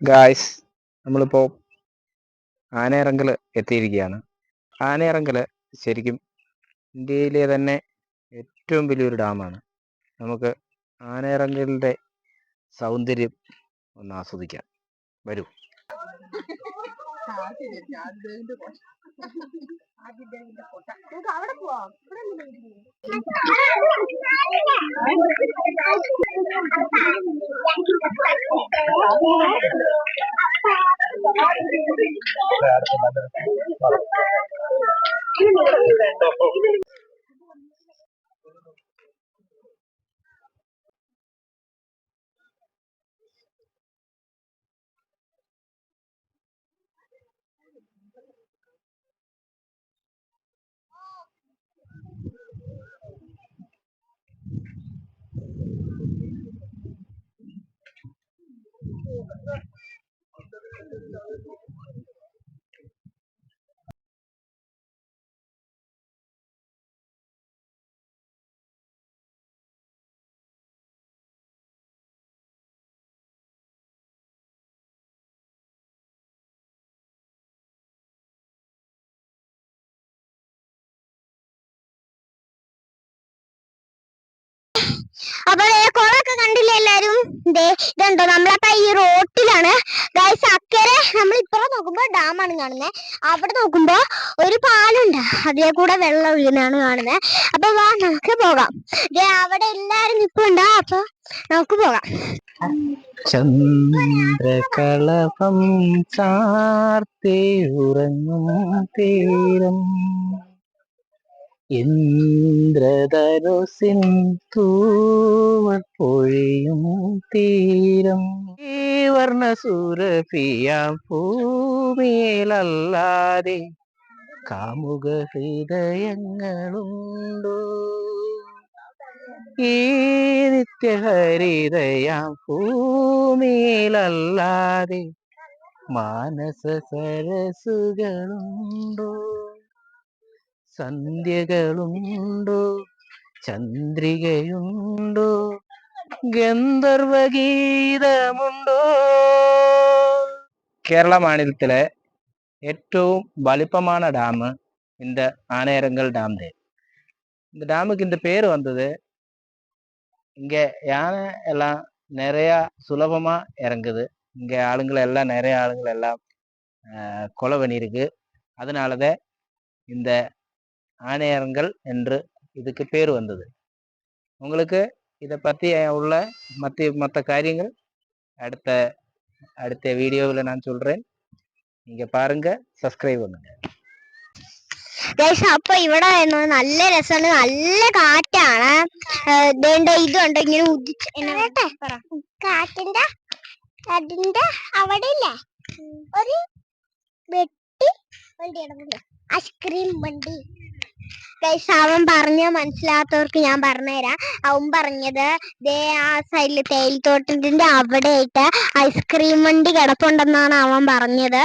Guys നമ്മളിപ്പോൾ ആനയിറങ്കൽ എത്തിയിരിക്കുകയാണ് ആനയിറങ്കൽ ശരിക്കും ഇന്ത്യയിലെ തന്നെ ഏറ്റവും വലിയൊരു ഡാമാണ് നമുക്ക് ആനയിറങ്കലിന്റെ സൗന്ദര്യം ഒന്ന് ആസ്വദിക്കാം വരൂ അവിടെ പോവാം അപ്പൊ കുളമൊക്കെ കണ്ടില്ലേ എല്ലാരും? ദേ ഇതുണ്ടോ നമ്മളപ്പോ ഈ റോട്ടിലാണ്. ഗൈസ് അക്കരെ നമ്മൾ ഇപ്പുറം നോക്കുമ്പോ ഡാമാണ് കാണുന്നത് അവിടെ നോക്കുമ്പോ ഒരു പാലുണ്ട്. അതിലെ കൂടെ വെള്ളം ഒഴുകുന്നതാണ് കാണുന്നത് അപ്പൊ വാ നമുക്ക് പോകാം. അവിടെ എല്ലാരും നിപ്പുണ്ട്? അപ്പൊ നമുക്ക് പോകാം. ചന്ദ്രകളഭം ചാർത്തേ ഉറങ്ങും തീരം. ഇന്ദ്രധനുസിൻ തൂവൽ പൊഴിയും തീരം. ഈ വർണസുരഭിയാം ഭൂമിയിലല്ലാതെ കാമുക ഹൃദയങ്ങളുണ്ടോ ഈ നിത്യഹരിതയാം ഭൂമിയിലല്ലാതെ മാനസ സരസുകളുണ്ടോ സന്ധ്യകളുണ്ടോ ചന്ദ്രികയുണ്ടോ ഗന്ധർവഗീതമുണ്ടോ? கேரள மாநிலத்தில் ஏற்றவும் வலிப்பமான ഡാം இந்த ஆனையரங்கல் ഡാം தான் இந்த டேமுக்கு இந்த பேர் வந்தது இங்கே யானை எல்லாம் நிறையா சுலபமாக இறங்குது இங்கே ஆளுங்களை எல்லாம் நிறைய ஆளுங்களை எல்லாம் கொலை பண்ணியிருக்கு அதனால தான் இந்த ஆணையரங்கள் என்று இதுக்கு பேர் வந்தது உங்களுக்கு இதை பற்றி உள்ள மற்ற மற்ற காரியங்கள் அடுத்த அடுத்த வீடியோவில் நான் சொல்கிறேன் நீங்கள் பாருங்க സബ്സ്ക്രൈബ് பண்ணுங்க ഗൈസ് അപ്പൊ ഇവിടെ നല്ല രസമാണ് നല്ല കാറ്റാണ് ഇതേണ്ട ഇതുണ്ട് ഇങ്ങനെ ഉദിച്ച് കാറ്റിന്റെ അതിന്റെ അവിടെ ഇല്ലേ ഒരു വെട്ടി വണ്ടി ഇടമുണ്ട് ഐസ്ക്രീം വണ്ടി ഗൈസ് അവൻ പറഞ്ഞ മനസ്സിലാത്തവർക്ക് ഞാൻ പറഞ്ഞുതരാം. അവൻ പറഞ്ഞത് ദേ ആ സൈഡിൽ തേയിലത്തോട്ടത്തിന്റെ അവിടെ ആയിട്ട് ഐസ്ക്രീം വണ്ടി കിടപ്പുണ്ടെന്നാണ് അവൻ പറഞ്ഞത്.